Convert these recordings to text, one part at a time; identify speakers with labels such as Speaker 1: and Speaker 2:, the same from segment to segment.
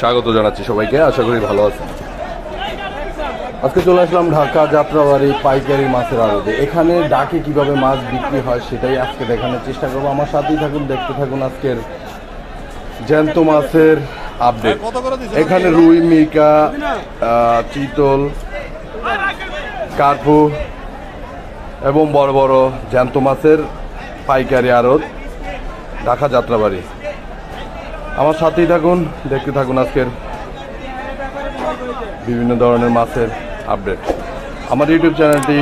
Speaker 1: স্বাগত জানাচ্ছি সবাইকে আশা করি ভালো আছেন। আজকে চলে আসলাম ঢাকা যাত্রাবাড়ি পাইকারি মাছের আড়তে। এখানে ডাকে কীভাবে মাছ বিক্রি হয় সেটাই আজকে দেখানোর চেষ্টা করব। আমার সাথেই থাকুন দেখতে থাকুন আজকের জ্যান্ত মাছের আপডেট এখানে রুই মিকা চিতল কার্পু এবং বড় বড় জ্যান্ত মাছের পাইকারি আড়ত ঢাকা যাত্রাবাড়ি। আমার সাথেই থাকুন, দেখতে থাকুন আজকের বিভিন্ন ধরনের মাছের আপডেট আমার ইউটিউব চ্যানেলটি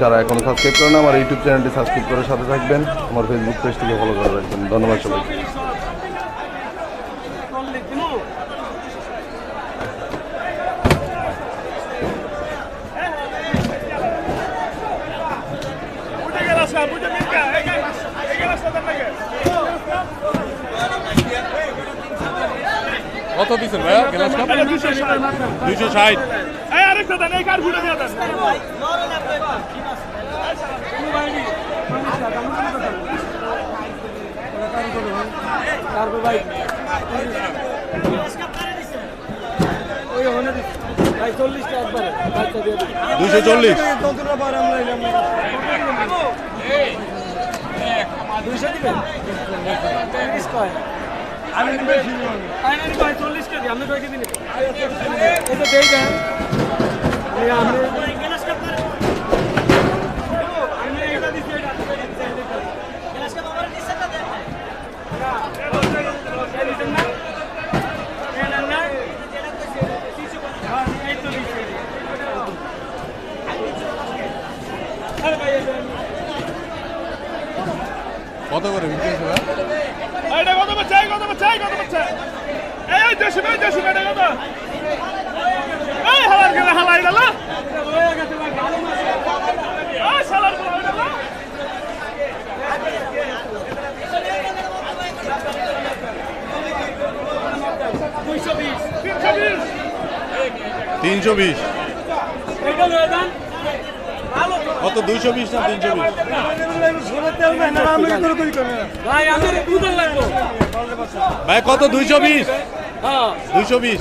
Speaker 1: যারা এখনও সাবস্ক্রাইব করেন, আমার ইউটিউব চ্যানেলটি সাবস্ক্রাইব করে সাথে থাকবেন। আমার ফেসবুক পেজটিকে ফলো করে রাখবেন। ধন্যবাদ সবাইকে।
Speaker 2: কত দিছেন ভাইয়া গ্লাস কাপ?
Speaker 3: 260 এই আরেকটা দেন এই কার ফুটে দেন?
Speaker 2: দুইশো চল্লিশ
Speaker 3: কেজি আপনি কয় কেজি নেবেন?
Speaker 4: এটা দেই দেন।
Speaker 2: কত করে বিক্রি
Speaker 3: এটা কত বাচ্চা কত বাচ্চা কত বাচ্চা এই দেশি ভাই দেশি ভাই কত এই হালার গেলে হালাই গেল। হালাই গেল। তিনশো বিশ।
Speaker 2: তিনশো বিশ। কত দুইশো বিশ না তিনশো বিশ? ভাই কত দুইশো বিশ?
Speaker 4: হ্যাঁ।
Speaker 2: দুইশো বিশ?